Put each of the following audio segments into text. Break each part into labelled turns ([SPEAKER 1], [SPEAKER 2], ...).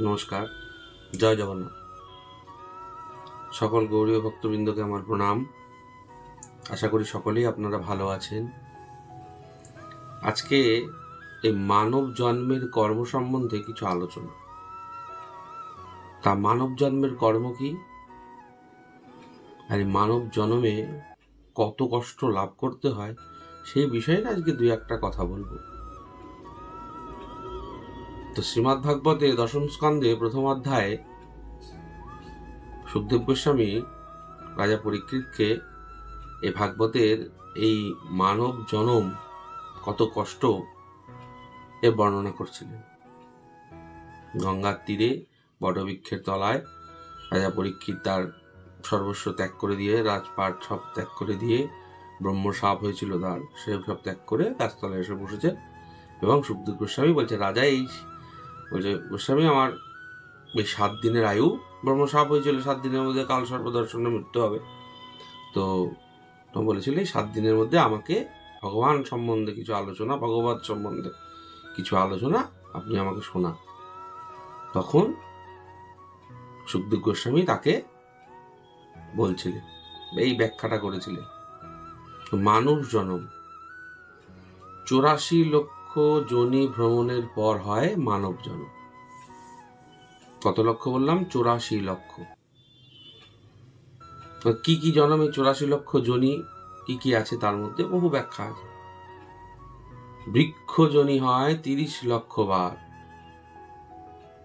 [SPEAKER 1] নমস্কার, জয় জগন্নাথ। সকল গৌরীয় ভক্তবৃন্দকে আমার প্রণাম। আশা করি সকলেই আপনারা ভালো আছেন। আজকে এই মানব জন্মের কর্ম সম্বন্ধে কিছু আলোচনা। তা মানব জন্মের কর্ম কি? আর মানব জন্মে কত কষ্ট লাভ করতে হয়, সেই বিষয়ে আজকে দুই একটা কথা বলব। তো শ্রীমৎ ভাগবতে দশম স্কন্ধে প্রথম অধ্যায়ে সুখদেব গোস্বামী রাজা পরীক্ষিতকে এ ভাগবতের এই মানব জনম কত কষ্ট এ বর্ণনা করছিলেন। গঙ্গার তীরে বটবৃক্ষের তলায় রাজা পরীক্ষিত তার সর্বস্ব ত্যাগ করে দিয়ে, রাজপাট সব ত্যাগ করে দিয়ে, ব্রহ্ম সাপ হয়েছিল তার, সে সব ত্যাগ করে গাছতলায় এসে বসেছে। এবং সুখদেব গোস্বামী বলছে, রাজা, এই বলছে গোস্বামী আমার এই সাত দিনের আয়ু, ব্রহ্মসাপ হয়েছিল সাত দিনের মধ্যে কাল সর্বদর্শনে মৃত্যু হবে। তো তো বলেছিল এই সাত দিনের মধ্যে আমাকে ভগবান সম্বন্ধে কিছু আলোচনা, ভগবত সম্বন্ধে কিছু আলোচনা আপনি আমাকে শোনান। তখন সুখদেব গোস্বামী তাকে বলছিলেন, এই ব্যাখ্যাটা করেছিলেন, মানুষ জনম, চৌরাশি লক্ষ যোনি ভ্রমণের পর হয় মানব কত লক্ষ বললাম? চৌরাশি লক্ষ। কি কি জন্মে চৌরাশি লক্ষ যোনি কি কি আছে তার মধ্যে? বহু ব্যাখ্যা আছে। বৃক্ষ জনি হয় তিরিশ লক্ষ বার।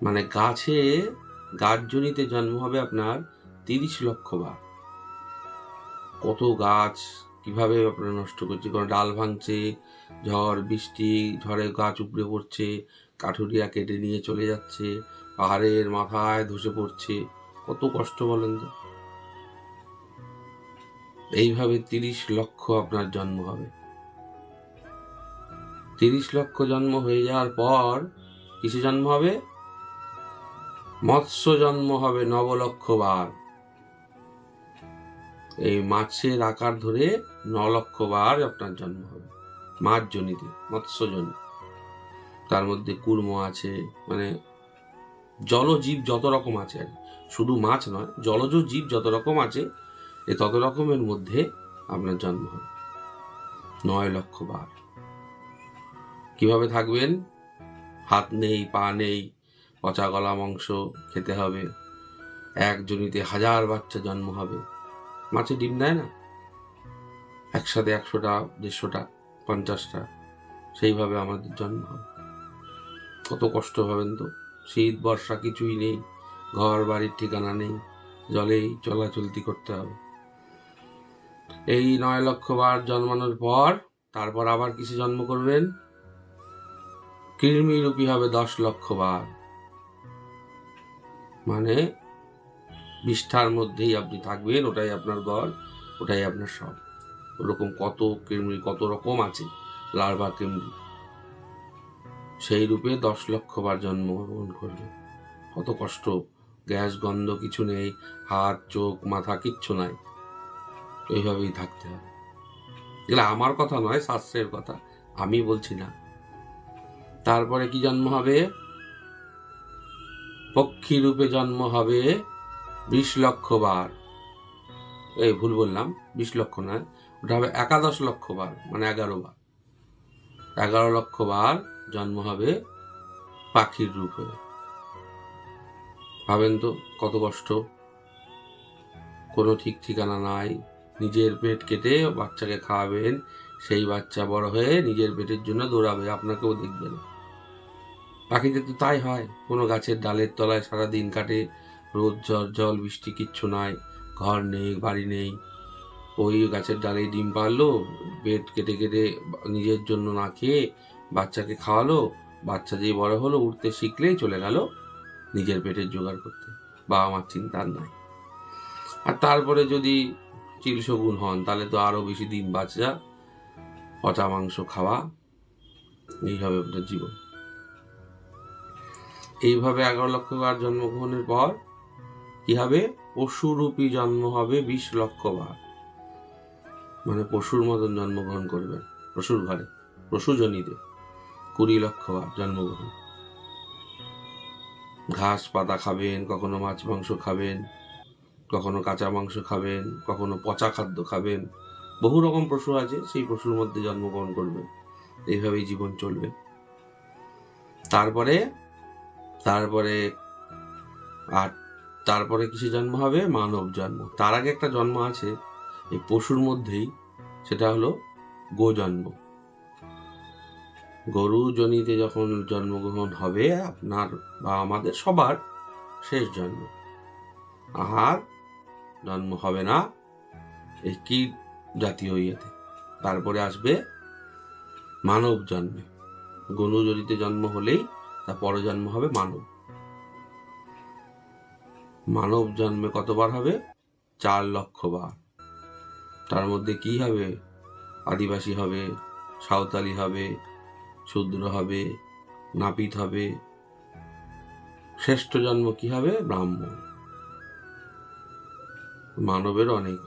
[SPEAKER 1] মানে গাছে, গাছ জনিতে জন্ম হবে আপনার তিরিশ লক্ষ বার। কত গাছ কীভাবে আপনারা নষ্ট করছে? কোনো ডাল ভাঙছে, ঝড়, বৃষ্টি ঝড়ে গাছ উপড়ে পড়ছে, কাঠুরিয়া কেটে নিয়ে চলে যাচ্ছে, পাহাড়ের মাথায় ধসে পড়ছে, কত কষ্ট বলেন তো? এইভাবে তিরিশ লক্ষ আপনার জন্ম হবে। তিরিশ লক্ষ জন্ম হয়ে যাওয়ার পর কিসে জন্ম হবে? মৎস্য জন্ম হবে নবলক্ষ বার এই মাছের আকার ধরে ন লক্ষ বার আপনার জন্ম হবে। মাছ জনিতে মৎস্যজনী তার মধ্যে কুর্ম আছে মানে জলজীব যত রকম আছে আর। শুধু মাছ নয়, জলজ জীব যত রকম আছে, এ তত রকমের মধ্যে আপনার জন্ম হবে। নয় লক্ষ বার। কীভাবে থাকবেন? হাত নেই, পা নেই, পচা গলা, মাংস খেতে হবে। এক জনিতে হাজার বাচ্চা জন্ম হবে। মাছে ডিম দেয় না? একসাথে একশোটা, দেড়শোটা, পঞ্চাশটা, সেইভাবে আমাদের জন্ম কত কষ্ট হবেন তো? শীত, বর্ষা কিছুই নেই, ঘর, বাড়ির ঠিকানা নেই, জলেই চলাচলতি করতে হবে। এই নয় লক্ষ বার জন্মানোর পর তারপর আবার কিসে জন্ম করবেন? কৃমিরূপী হবে দশ লক্ষ বার। মানে বিষ্ঠার মধ্যেই আপনি থাকবেন, ওটাই আপনার ঘর ওটাই আপনার সব। ওরকম কত কৃমি কত রকম আছে, লার্ভা কৃমি সেই রূপে দশ লক্ষ বার জন্মগ্রহণ করবে কত কষ্ট, গ্যাস, গন্ধ কিছু নেই, হাত, চোখ, মাথা কিচ্ছু নাই। এইভাবেই থাকতে হবে। এগুলো আমার কথা নয়, শাস্ত্রের কথা, আমি বলছি না। তারপরে কি জন্ম হবে? পক্ষী রূপে জন্ম হবে বিশ লক্ষ বার। এই ভুল বললাম, বিশ লক্ষ নয়, ওটা হবে একাদশ লক্ষ বার মানে এগারো বার। এগারো লক্ষ বার জন্ম হবে পাখির রূপে ভাবেন তো, কত কষ্ট। কোনো ঠিক ঠিকানা নাই, নিজের পেট কেটে বাচ্চাকে খাওয়াবেন, সেই বাচ্চা বড় হয়ে নিজের পেটের জন্য দৌড়াবে, আপনাকেও দেখবে না পাখিদের তো তাই হয়, কোনো গাছের ডালের তলায় সারা দিন কাটে রোদ জল জল, বৃষ্টি কিচ্ছু নাই। ঘর নেই, বাড়ি নেই। ওই গাছের ডালে ডিম পারল পেট কেটে কেটে নিজের জন্য না খেয়ে বাচ্চাকে খাওয়ালো। বাচ্চা যেই বড় হলো উঠতে শিখলেই চলে গেল নিজের পেটের জোগাড় করতে। বাবা মার চিন্তা নাই। আর তারপরে যদি চিল শগুন হন, তাহলে তো আরও বেশি দিন বাচ্চা পচা মাংস খাওয়া, এই হবে আপনার জীবন। এইভাবে এগারো লক্ষ বার জন্মগ্রহণের পর কি হবে পশুরূপী জন্ম হবে বিশ লক্ষ বার। মানে পশুর মতন জন্মগ্রহণ করবেন। পশুর ঘরে পশু জনিতে কুড়ি লক্ষ বার জন্মগ্রহণ। ঘাস, পাতা খাবেন, কখনো মাছ মাংস খাবেন, কখনো কাঁচা মাংস খাবেন, কখনো পচা খাদ্য খাবেন। বহু রকম পশু আছে, সেই পশুর মধ্যে জন্মগ্রহণ করবেন। এইভাবেই জীবন চলবে। তারপরে তারপরে আর তারপরে কিসে জন্ম হবে? মানব জন্ম। তার আগে একটা জন্ম আছে, এই পশুর মধ্যেই। সেটা হলো গো জন্ম। গরু জনিতে যখন জন্মগ্রহণ হবে, আপনার বা আমাদের সবার শেষ জন্ম। আহার জন্ম হবে না, এই কীট জাতীয় ইয়েতে। তারপরে আসবে মানব জন্মে। গরু জনিতে জন্ম হলেই তার পরজন্ম হবে মানব। মানব জন্মে কতবার হবে? চার লক্ষ বার। তার মধ্যে কি হবে? আদিবাসী হবে, সাঁওতালি হবে, শূদ্র হবে, নাপিত হবে। শ্রেষ্ঠ জন্ম কি হবে? ব্রাহ্মণ। মানবের অনেক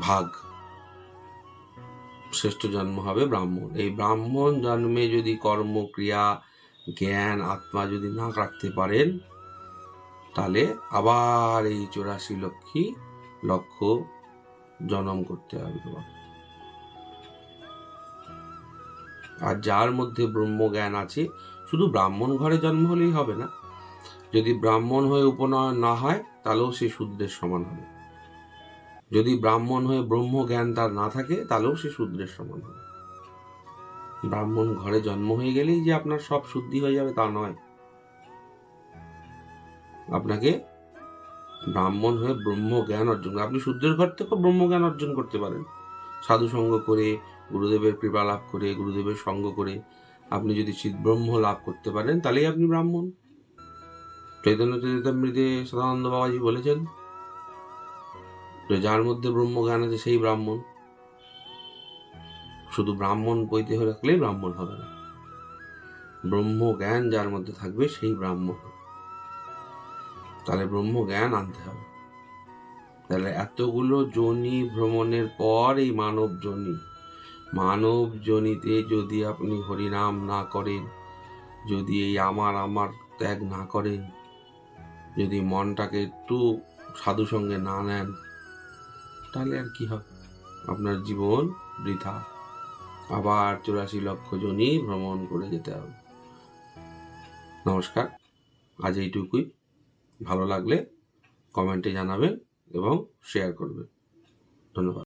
[SPEAKER 1] ভাগ। শ্রেষ্ঠ জন্ম হবে ব্রাহ্মণ। এই ব্রাহ্মণ জন্মে যদি কর্ম, ক্রিয়া, জ্ঞান, আত্মা যদি না রাখতে পারেন তাহলে আবার এই চৌরাশি লক্ষী লক্ষ জন্ম করতে হবে তোমাকে। আর যার মধ্যে ব্রহ্ম জ্ঞান আছে, শুধু ব্রাহ্মণ ঘরে জন্ম হলেই হবে না। যদি ব্রাহ্মণ হয়ে উপনয়ন না হয়, তাহলেও সে শূদ্রের সমান হবে। যদি ব্রাহ্মণ হয়ে ব্রহ্ম জ্ঞান তার না থাকে, তাহলেও সে শূদ্রের সমান হবে। ব্রাহ্মণ ঘরে জন্ম হয়ে গেলেই যে আপনার সব শুদ্ধি হয়ে যাবে তা নয়। আপনাকে ব্রাহ্মণ হয়ে ব্রহ্ম জ্ঞান অর্জন আপনি শূদ্রের ঘর থেকেও ব্রহ্ম জ্ঞান অর্জন করতে পারেন। সাধু সঙ্গ করে, গুরুদেবের কৃপা লাভ করে, গুরুদেবের সঙ্গ করে আপনি যদি চিৎ ব্রহ্ম লাভ করতে পারেন, তাহলেই আপনি ব্রাহ্মণ। চৈতন্য চরিতামৃতে সদানন্দ বাবাজি বলেছেন যে, যার মধ্যে ব্রহ্ম জ্ঞান আছে, সেই ব্রাহ্মণ। শুধু ব্রাহ্মণ বইতে রাখলেই ব্রাহ্মণ হবে না। ব্রহ্ম জ্ঞান যার মধ্যে থাকবে, সেই ব্রাহ্মণ। তাহলে ব্রহ্ম জ্ঞান আনতে হবে। তাহলে এতগুলো জনি ভ্রমণের পর এই মানব জনি, মানব জনিতে যদি আপনি হরিনাম না করেন, যদি এই আমার আমার ত্যাগ না করেন, যদি মনটাকে একটু সাধু সঙ্গে না নেন, তাহলে আর কি হবে? আপনার জীবন বৃথা। আবার চুরাশি লক্ষ জনই ভ্রমণ করে যেতে হবে। নমস্কার। আজ এইটুকুই। ভালো লাগলে কমেন্টে জানাবেন এবং শেয়ার করবেন। ধন্যবাদ।